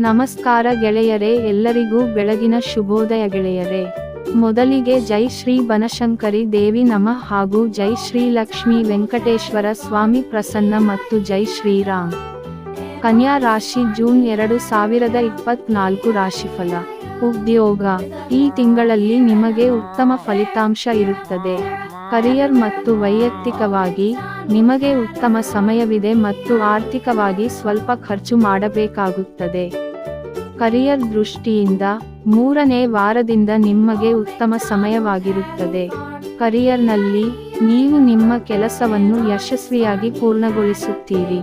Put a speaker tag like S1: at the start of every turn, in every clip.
S1: ನಮಸ್ಕಾರ ಗೆಳೆಯರೇ, ಎಲ್ಲರಿಗೂ ಬೆಳಗಿನ ಶುಭೋದಯ ಗೆಳೆಯರೇ. ಮೊದಲಿಗೆ ಜೈ ಶ್ರೀ ಬನಶಂಕರಿ ದೇವಿ ನಮ ಹಾಗೂ ಜೈ ಶ್ರೀ ಲಕ್ಷ್ಮೀ ವೆಂಕಟೇಶ್ವರ ಸ್ವಾಮಿ ಪ್ರಸನ್ನ ಮತ್ತು ಜೈ ಶ್ರೀರಾಮ್. ಕನ್ಯಾ ರಾಶಿ ಜೂನ್ ಎರಡು ಸಾವಿರದ ಇಪ್ಪತ್ನಾಲ್ಕು ರಾಶಿಫಲ. ಉದ್ಯೋಗ. ಈ ತಿಂಗಳಲ್ಲಿ ನಿಮಗೆ ಉತ್ತಮ ಫಲಿತಾಂಶ ಇರುತ್ತದೆ. ಕರಿಯರ್ ಮತ್ತು ವೈಯಕ್ತಿಕವಾಗಿ ನಿಮಗೆ ಉತ್ತಮ ಸಮಯವಿದೆ ಮತ್ತು ಆರ್ಥಿಕವಾಗಿ ಸ್ವಲ್ಪ ಖರ್ಚು ಮಾಡಬೇಕಾಗುತ್ತದೆ. ಕರಿಯರ್ ದೃಷ್ಟಿಯಿಂದ ಮೂರನೇ ವಾರದಿಂದ ನಿಮಗೆ ಉತ್ತಮ ಸಮಯವಾಗಿರುತ್ತದೆ. ಕರಿಯರ್ನಲ್ಲಿ ನೀವು ನಿಮ್ಮ ಕೆಲಸವನ್ನು ಯಶಸ್ವಿಯಾಗಿ ಪೂರ್ಣಗೊಳಿಸುತ್ತೀರಿ.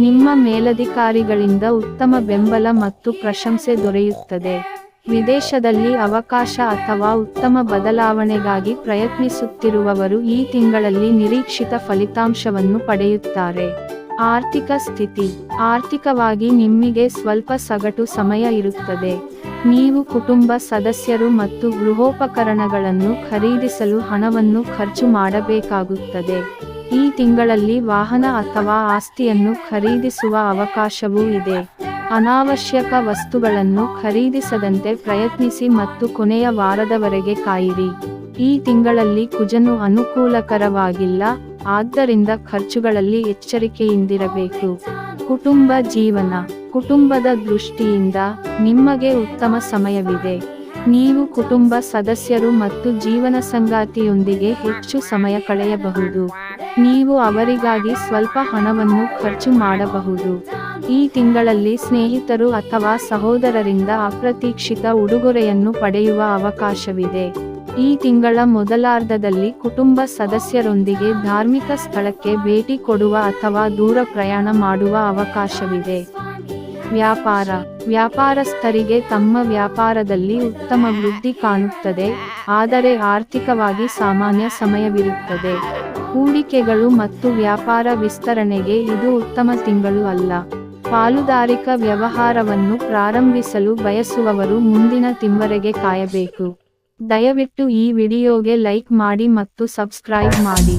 S1: ನಿಮ್ಮ ಮೇಲಧಿಕಾರಿಗಳಿಂದ ಉತ್ತಮ ಬೆಂಬಲ ಮತ್ತು ಪ್ರಶಂಸೆ ದೊರೆಯುತ್ತದೆ. ವಿದೇಶದಲ್ಲಿ ಅವಕಾಶ ಅಥವಾ ಉತ್ತಮ ಬದಲಾವಣೆಗಾಗಿ ಪ್ರಯತ್ನಿಸುತ್ತಿರುವವರು ಈ ತಿಂಗಳಲ್ಲಿ ನಿರೀಕ್ಷಿತ ಫಲಿತಾಂಶವನ್ನು ಪಡೆಯುತ್ತಾರೆ. ಆರ್ಥಿಕ ಸ್ಥಿತಿ. ಆರ್ಥಿಕವಾಗಿ ನಿಮ್ಮಿಗೆ ಸ್ವಲ್ಪ ಸಗಟು ಸಮಯ ಇರುತ್ತದೆ. ನೀವು ಕುಟುಂಬ ಸದಸ್ಯರು ಮತ್ತು ಗೃಹೋಪಕರಣಗಳನ್ನು ಖರೀದಿಸಲು ಹಣವನ್ನು ಖರ್ಚು ಮಾಡಬೇಕಾಗುತ್ತದೆ. ಈ ತಿಂಗಳಲ್ಲಿ ವಾಹನ ಅಥವಾ ಆಸ್ತಿಯನ್ನು ಖರೀದಿಸುವ ಅವಕಾಶವೂ ಇದೆ. ಅನಾವಶ್ಯಕ ವಸ್ತುಗಳನ್ನು ಖರೀದಿಸದಂತೆ ಪ್ರಯತ್ನಿಸಿ ಮತ್ತು ಕೊನೆಯ ವಾರದವರೆಗೆ ಕಾಯಿರಿ. ಈ ತಿಂಗಳಲ್ಲಿ ಕುಜನು ಅನುಕೂಲಕರವಾಗಿಲ್ಲ, ಆದ್ದರಿಂದ ಖರ್ಚುಗಳಲ್ಲಿ ಎಚ್ಚರಿಕೆಯಿಂದಿರಬೇಕು. ಕುಟುಂಬ ಜೀವನ, ಕುಟುಂಬದ ದೃಷ್ಟಿಯಿಂದ ನಿಮಗೆ ಉತ್ತಮ ಸಮಯವಿದೆ. ನೀವು ಕುಟುಂಬ ಸದಸ್ಯರು ಮತ್ತು ಜೀವನ ಸಂಗಾತಿಯೊಂದಿಗೆ ಹೆಚ್ಚು ಸಮಯ ಕಳೆಯಬಹುದು. ನೀವು ಅವರಿಗಾಗಿ ಸ್ವಲ್ಪ ಹಣವನ್ನು ಖರ್ಚು ಮಾಡಬಹುದು. ಈ ತಿಂಗಳಲ್ಲಿ ಸ್ನೇಹಿತರು ಅಥವಾ ಸಹೋದರರಿಂದ ಅಪ್ರತೀಕ್ಷಿತ ಉಡುಗೊರೆಯನ್ನು ಪಡೆಯುವ ಅವಕಾಶವಿದೆ. ಈ ತಿಂಗಳ ಮೊದಲಾರ್ಧದಲ್ಲಿ ಕುಟುಂಬ ಸದಸ್ಯರೊಂದಿಗೆ ಧಾರ್ಮಿಕ ಸ್ಥಳಕ್ಕೆ ಭೇಟಿ ಕೊಡುವ ಅಥವಾ ದೂರ ಪ್ರಯಾಣ ಮಾಡುವ ಅವಕಾಶವಿದೆ. ವ್ಯಾಪಾರ. ವ್ಯಾಪಾರಸ್ಥರಿಗೆ ತಮ್ಮ ವ್ಯಾಪಾರದಲ್ಲಿ ಉತ್ತಮ ವೃದ್ಧಿ ಕಾಣುತ್ತದೆ, ಆದರೆ ಆರ್ಥಿಕವಾಗಿ ಸಾಮಾನ್ಯ ಸಮಯವಿರುತ್ತದೆ. ಹೂಡಿಕೆಗಳು ಮತ್ತು ವ್ಯಾಪಾರ ವಿಸ್ತರಣೆಗೆ ಇದು ಉತ್ತಮ ತಿಂಗಳು ಅಲ್ಲ. ಪಾಲುದಾರಿಕ ವ್ಯವಹಾರವನ್ನು ಪ್ರಾರಂಭಿಸಲು ಬಯಸುವವರು ಮುಂದಿನ ತಿಂವರೆಗೆ ಕಾಯಬೇಕು. ದಯವಿಟ್ಟು ಈ ವಿಡಿಯೋಗೆ ಲೈಕ್ ಮಾಡಿ ಮತ್ತು ಸಬ್ಸ್ಕ್ರೈಬ್ ಮಾಡಿ.